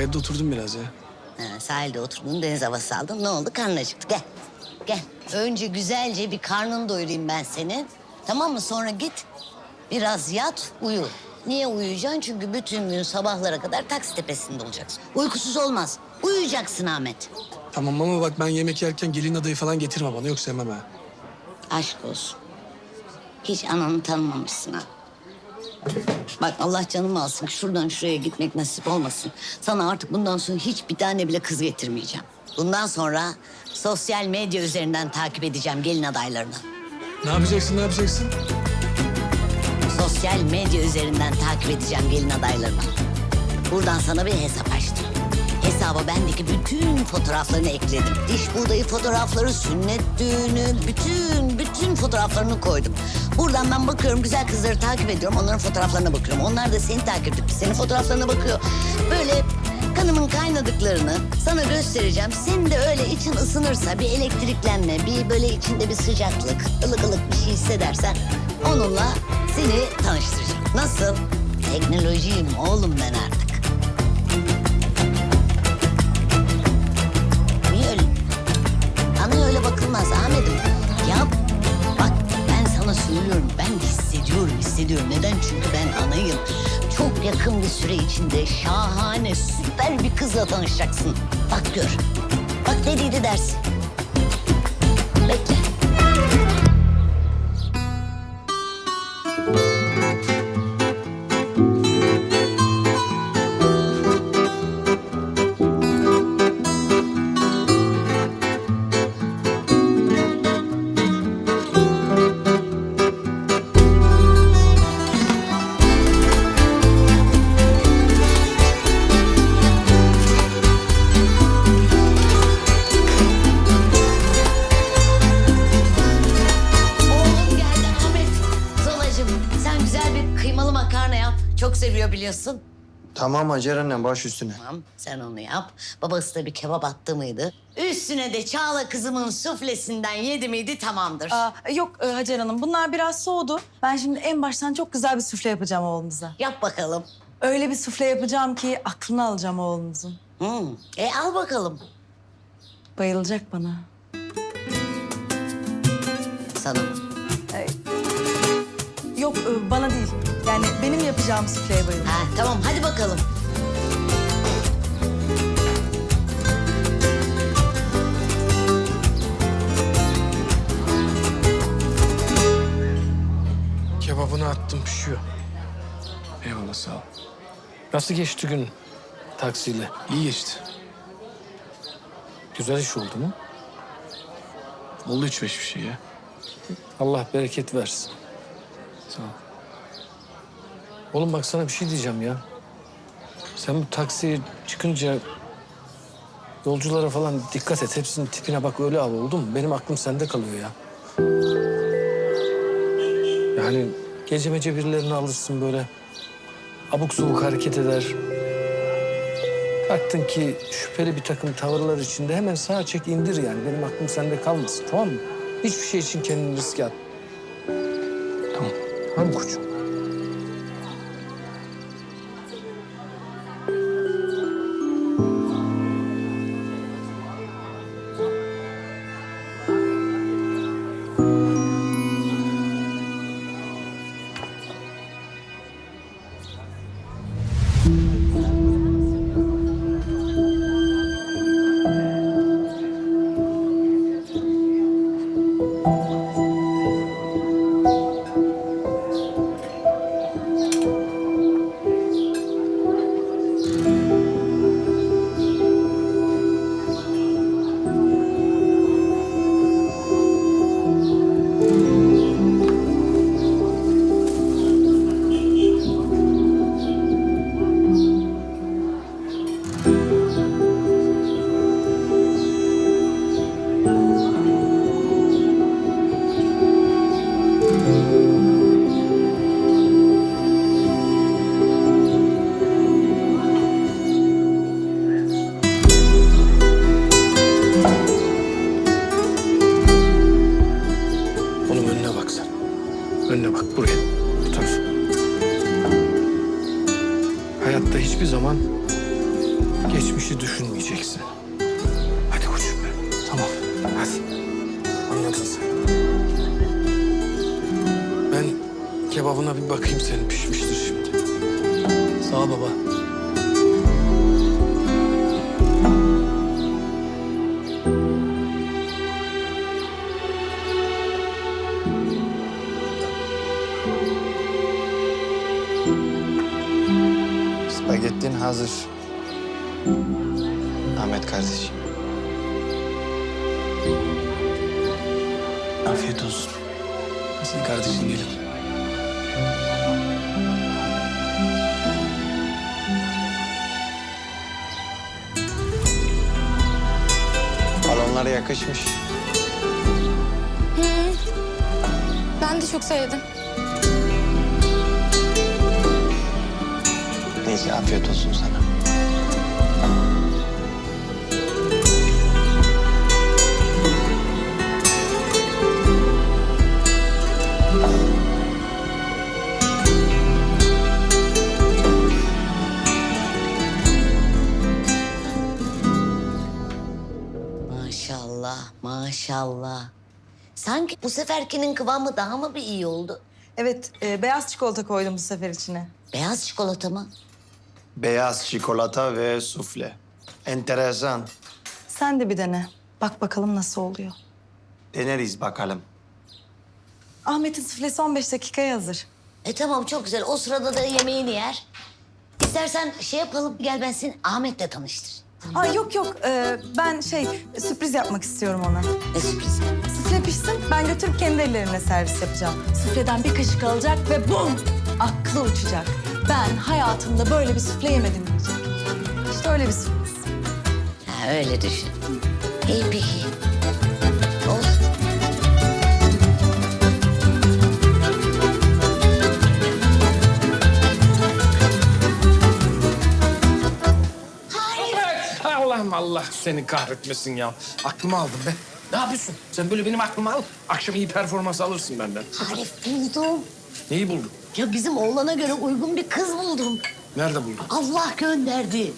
Sahilde oturdum biraz ya. Ha, sahilde oturdun, deniz havası aldın. Ne oldu? Karnın acıktı. Gel. Gel. Önce güzelce bir karnını doyurayım ben senin. Tamam mı? Sonra git. Biraz yat, uyu. Niye uyuyacaksın? Çünkü bütün gün sabahlara kadar taksi tepesinde olacaksın. Uykusuz olmaz. Uyuyacaksın Ahmet. Tamam ama bak ben yemek yerken gelin adayı falan getirme bana yoksa yemem ha. Aşk olsun. Hiç ananı tanımamışsın ha. Bak Allah canımı alsın. Şuradan şuraya gitmek nasip olmasın. Sana artık bundan sonra hiçbir tane bile kız getirmeyeceğim. Bundan sonra sosyal medya üzerinden takip edeceğim gelin adaylarını. Ne yapacaksın ne yapacaksın? Sosyal medya üzerinden takip edeceğim gelin adaylarını. Buradan sana bir hesap açtım. Hesaba bendeki bütün fotoğraflarını ekledim. Diş buğdayı fotoğrafları, sünnet düğünü, bütün bütün fotoğraflarını koydum. Buradan ben bakıyorum güzel kızları takip ediyorum. Onların fotoğraflarına bakıyorum. Onlar da seni takip edip senin fotoğraflarına bakıyor. Böyle kanımın kaynadıklarını sana göstereceğim. Senin de öyle için ısınırsa bir elektriklenme, bir böyle içinde bir sıcaklık, ılık ılık bir şey hissedersen onunla seni tanıştıracağım. Nasıl? Teknolojiyim oğlum ben artık. Hissediyorum. Neden? Çünkü ben anayım. Çok yakın bir süre içinde şahane, süper bir kızla tanışacaksın. Bak gör. Bak dediydi dersin. Biliyorsun. Tamam Hacer annem baş üstüne. Tamam sen onu yap. Babası da bir kebap attı mıydı? Üstüne de Çağla kızımın suflesinden yedi miydi tamamdır. Aa, yok e, Hacer Hanım bunlar biraz soğudu. Ben şimdi en baştan çok güzel bir sufle yapacağım oğlumuza. Yap bakalım. Öyle bir sufle yapacağım ki aklını alacağım oğlunuzun. Hmm. E al bakalım. Bayılacak bana. Sana. Yok e, bana değil. Yani benim yapacağım sufleye bayılacak. Ha, tamam hadi bakalım. Kebabını attım pişiyor. Eyvallah sağ ol. Nasıl geçti gün taksiyle? İyi geçti. Güzel iş oldu mu? Oldu üç beş bir şey ya. Allah bereket versin. Sağ ol. Oğlum bak sana bir şey diyeceğim ya. Sen bu taksiye çıkınca yolculara falan dikkat et. Hepsinin tipine bak öyle al oldu mu? Benim aklım sende kalıyor ya. Yani gece mece birilerini alırsın böyle. Abuk subuk hareket eder. Baktın ki şüpheli bir takım tavırlar içinde hemen sağa çek indir yani. Benim aklım sende kalmasın tamam mı? Hiçbir şey için kendini riske at. Tamam. Tamam koçum. Kebabına bir bakayım senin pişmiştir şimdi. Sağ ol baba. Spagettin hazır. Ahmet kardeşim. Afiyet olsun. Senin kardeşin gelir. Balonlara yakışmış. Ben de çok sevdim. Neyse afiyet olsun sana. Maşallah. Sanki bu seferkinin kıvamı daha mı bir iyi oldu? Evet, e, beyaz çikolata koydum bu sefer içine. Beyaz çikolata mı? Beyaz çikolata ve sufle. Enteresan. Sen de bir dene. Bak bakalım nasıl oluyor. Deneriz bakalım. Ahmet'in suflesi 15 dakikaya hazır. E tamam çok güzel. O sırada da yemeğini yer. İstersen şey yapalım, gel ben seni Ahmet'le tanıştır. Aa, yok yok, e, ben şey sürpriz yapmak istiyorum ona. Ne sürprizi? Sufle pişsin, ben götürüp kendi ellerimle servis yapacağım. Sufleden bir kaşık alacak ve bum! Aklı uçacak. Ben hayatımda böyle bir sufle yemedim diyecek. İşte öyle bir sürpriz. Ha, öyle düşün. İyi peki. Allah seni kahretmesin ya. Aklımı aldın be. Ne yapıyorsun? Sen böyle benim aklımı al. Akşam iyi performans alırsın benden. Arif buldum. Neyi buldun? Ya bizim oğlana göre uygun bir kız buldum. Nerede buldun? Allah gönderdi.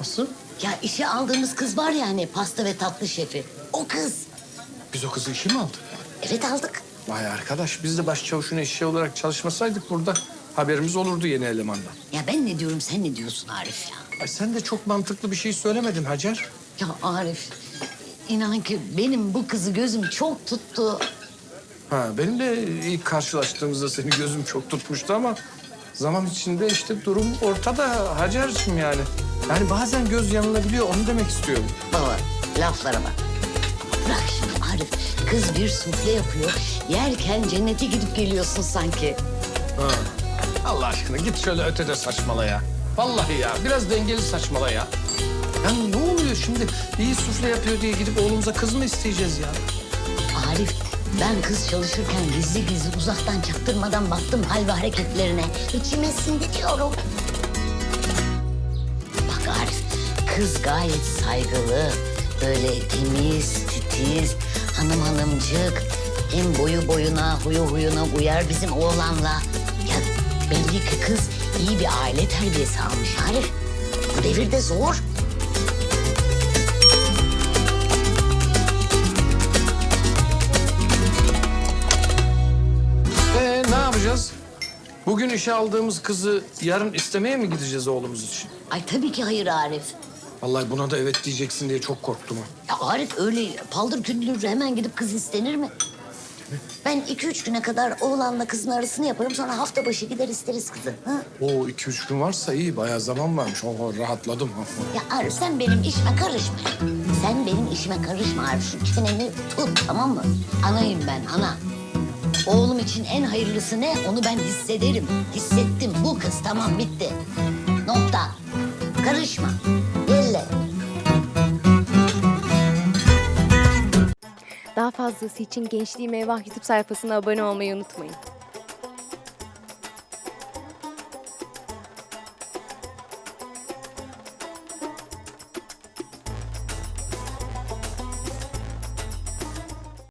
Nasıl? Ya işe aldığımız kız var ya hani pasta ve tatlı şefi. O kız. Biz o kızı işe mi aldık? Evet aldık. Vay arkadaş biz de başçavuşun eşeği olarak çalışmasaydık burada haberimiz olurdu yeni elemandan. Ya ben ne diyorum sen ne diyorsun Arif ya? Ay sen de çok mantıklı bir şey söylemedin Hacer. Ya Arif inan ki benim bu kızı gözüm çok tuttu. Ha benim de ilk karşılaştığımızda seni gözüm çok tutmuştu ama zaman içinde işte durum ortada Hacer'cim yani. Yani bazen göz yanılabiliyor onu demek istiyorum. Baba laflara bak. Bırak şimdi Arif. Kız bir sufle yapıyor. Yerken cennete gidip geliyorsun sanki. Ha. Allah aşkına git şöyle ötede saçmala ya. Vallahi ya biraz dengeli saçmala ya. Yani ne oluyor şimdi iyi sufle yapıyor diye gidip oğlumuza kız mı isteyeceğiz ya? Arif ben kız çalışırken gizli gizli uzaktan çaktırmadan baktım hal ve hareketlerine. İçime diyorum. Bak Arif kız gayet saygılı. Böyle temiz, titiz, hanım hanımcık. Hem boyu boyuna, huyu huyuna uyar bizim oğlanla. Ya belli ki kız iyi bir aile terbiyesi almış Arif. Bu devirde zor. Ee ne yapacağız? Bugün işe aldığımız kızı yarın istemeye mi gideceğiz oğlumuz için? Ay tabii ki hayır Arif. Vallahi buna da evet diyeceksin diye çok korktum ha. Ya Arif öyle paldır küldür hemen gidip kız istenir mi? Ben iki üç güne kadar oğlanla kızın arasını yaparım sonra hafta başı gider isteriz kızı. Ha? Oo iki üç gün varsa iyi bayağı zaman varmış. Oho rahatladım. Ya Arif sen benim işime karışma. Sen benim işime karışma Arif. Şu çeneni tut tamam mı? Anayım ben ana. Oğlum için en hayırlısı ne onu ben hissederim. Hissettim bu kız tamam bitti. Nokta. Karışma. Daha fazlası için Gençliğim Eyvah YouTube sayfasına abone olmayı unutmayın.